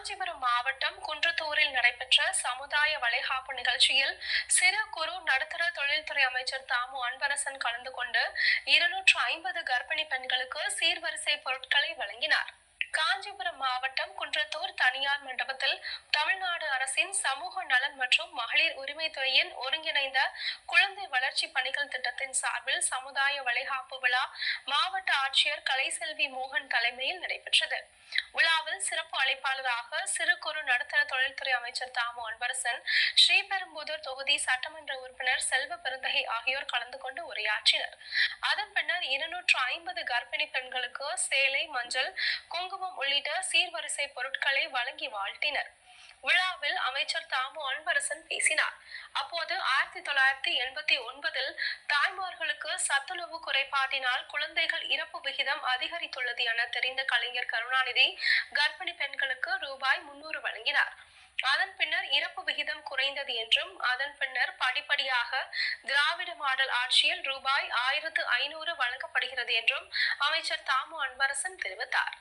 காஞ்சிபுரம் மாவட்டம் குன்றத்தூரில் நடைபெற்ற சமுதாய வளைகாப்பு நிகழ்ச்சியில் சிறு குறு நடுத்தர தொழில்துறை அமைச்சர் தாமு அன்பரசன் கலந்து கொண்டு இருநூற்று ஐம்பது கர்ப்பிணி பெண்களுக்கு சீர்வரிசை பொருட்களை வழங்கினார். காஞ்சிபுரம் மாவட்டம் குன்றத்தூர் தனியார் மண்டபத்தில் தமிழ்நாடு அரசின் சமூக நலன் மற்றும் மகளிர் உரிமைத்துறையின் ஒருங்கிணைந்த குழந்தை வளர்ச்சி பணிகள் திட்டத்தின் சார்பில் சமுதாய வளைகாப்பு விழா மாவட்ட ஆட்சியர் கலைசெல்வி மோகன் தலைமையில் நடைபெற்றது. விழாவில் சிறப்பு அழைப்பு அழைப்பாளராக சிறு குறு நடுத்தர தொழில்துறை அமைச்சர் தாமு அன்பரசன் ஸ்ரீபெரும்புதூர் தொகுதி சட்டமன்ற உறுப்பினர் செல்வ பெருந்தகை ஆகியோர் கலந்து கொண்டு உரையாற்றினர். அதன் பின்னர் இருநூற்று ஐம்பது கர்ப்பிணி பெண்களுக்கு சேலை மஞ்சள் குங்குமம் உள்ளிட்ட சீர்வரிசை பொருட்களை வழங்கி வாழ்த்தினர். விழாவில் அமைச்சர் தாமு அன்பரசன் பேசினார். அப்போது ஆயிரத்தி தொள்ளாயிரத்தி எண்பத்தி ஒன்பதில் தாய்மார்களுக்கு சத்துணவு குறைபாட்டினால் குழந்தைகள் இறப்பு விகிதம் அதிகரித்துள்ளது என தெரிந்த கலைஞர் கருணாநிதி கர்ப்பிணி பெண்கள் ரூபாய் முன்னூறு வழங்கினார். அதன் பின்னர் இறப்பு விகிதம் குறைந்தது என்றும் அதன் பின்னர் படிப்படியாக திராவிட மாடல் ஆட்சியில் ரூபாய் ஆயிரத்து ஐநூறு வழங்கப்படுகிறது என்றும் அமைச்சர் தாமு அன்பரசன் தெரிவித்தார்.